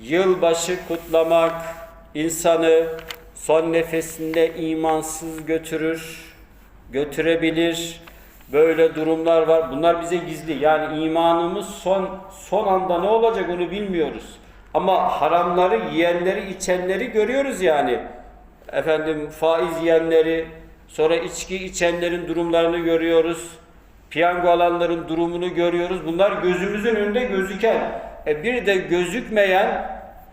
Yılbaşı kutlamak insanı son nefesinde imansız götürür, götürebilir. Böyle durumlar var. Bunlar bize gizli. Yani imanımız son son anda ne olacak onu bilmiyoruz. Ama haramları yiyenleri, içenleri görüyoruz yani. Efendim faiz yiyenleri, sonra içki içenlerin durumlarını görüyoruz. Piyango alanların durumunu görüyoruz. Bunlar gözümüzün önünde gözüken, e bir de gözükmeyen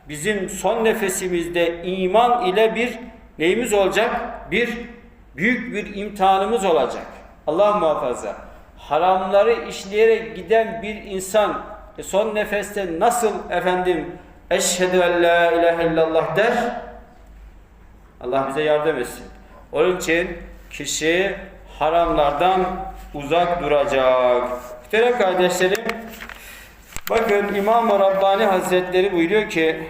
bizim son nefesimizde iman ile bir neyimiz olacak? Bir büyük bir imtihanımız olacak. Allah muhafaza. Haramları işleyerek giden bir insan e son nefeste nasıl efendim eşhedü en la ilahe illallah der? Allah bize yardım etsin. Onun için kişi haramlardan uzak duracak. Muhterem kardeşlerim, bakın İmam-ı Rabbani Hazretleri buyuruyor ki,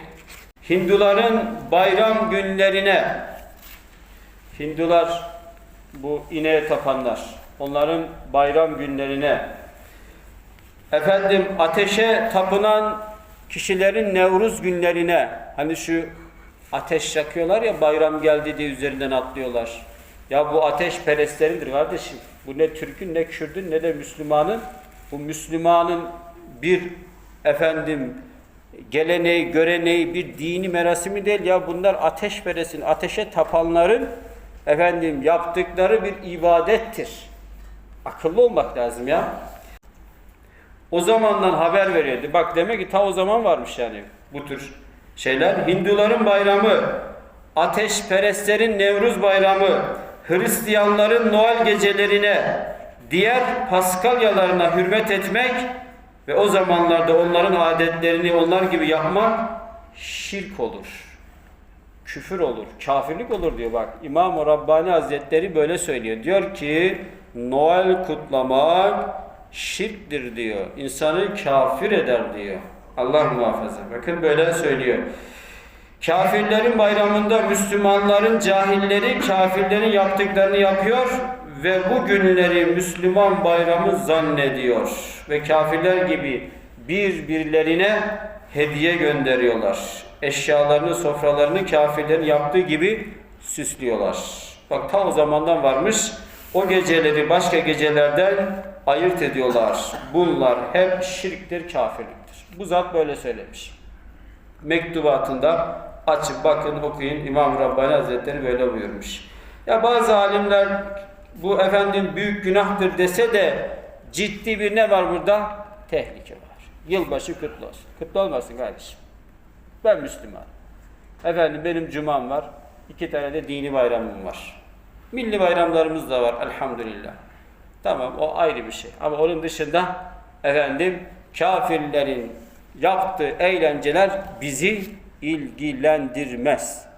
Hinduların bayram günlerine, Hindular bu ineğe tapanlar, onların bayram günlerine, efendim ateşe tapınan kişilerin Nevruz günlerine, hani şu ateş yakıyorlar ya bayram geldi diye üzerinden atlıyorlar. Ya bu ateş perestlerindir kardeşim. Bu ne Türk'ün ne Kürd'ün ne de Müslümanın. Bu Müslümanın bir efendim geleneği, göreneği, bir dini merasimi değil ya bunlar ateş peresin, ateşe tapanların efendim yaptıkları bir ibadettir. Akıllı olmak lazım ya. O zamandan haber veriyordu. Bak demek ki ta o zaman varmış yani bu tür şeyler. Hinduların bayramı, ateşperestlerin Nevruz bayramı, Hristiyanların Noel gecelerine, diğer Paskalyalarına hürmet etmek ve o zamanlarda onların adetlerini onlar gibi yapmak şirk olur. Küfür olur, kafirlik olur diyor bak. İmam-ı Rabbani Hazretleri böyle söylüyor. Diyor ki Noel kutlamak şirktir diyor. İnsanı kafir eder diyor. Allah muhafaza. Bakın böyle söylüyor. Kafirlerin bayramında Müslümanların cahilleri kafirlerin yaptıklarını yapıyor ve bu günleri Müslüman bayramı zannediyor. Ve kafirler gibi birbirlerine hediye gönderiyorlar. Eşyalarını, sofralarını kafirlerin yaptığı gibi süslüyorlar. Bak ta o zamandan varmış. O geceleri başka gecelerden ayırt ediyorlar. Bunlar hep şirktir, kafirliktir. Bu zat böyle söylemiş. Mektubatında açıp bakın okuyun İmam Rabbani Hazretleri böyle buyurmuş. Ya bazı alimler bu efendim büyük günahtır dese de ciddi bir ne var burada? Tehlike var. Yılbaşı kutlu olsun. Kutlu olmasın kardeşim. Ben Müslüman. Efendim benim cumam var. İki tane de dini bayramım var. Milli bayramlarımız da var elhamdülillah. Tamam o ayrı bir şey. Ama onun dışında efendim kafirlerin yaptığı eğlenceler bizi ilgilendirmez.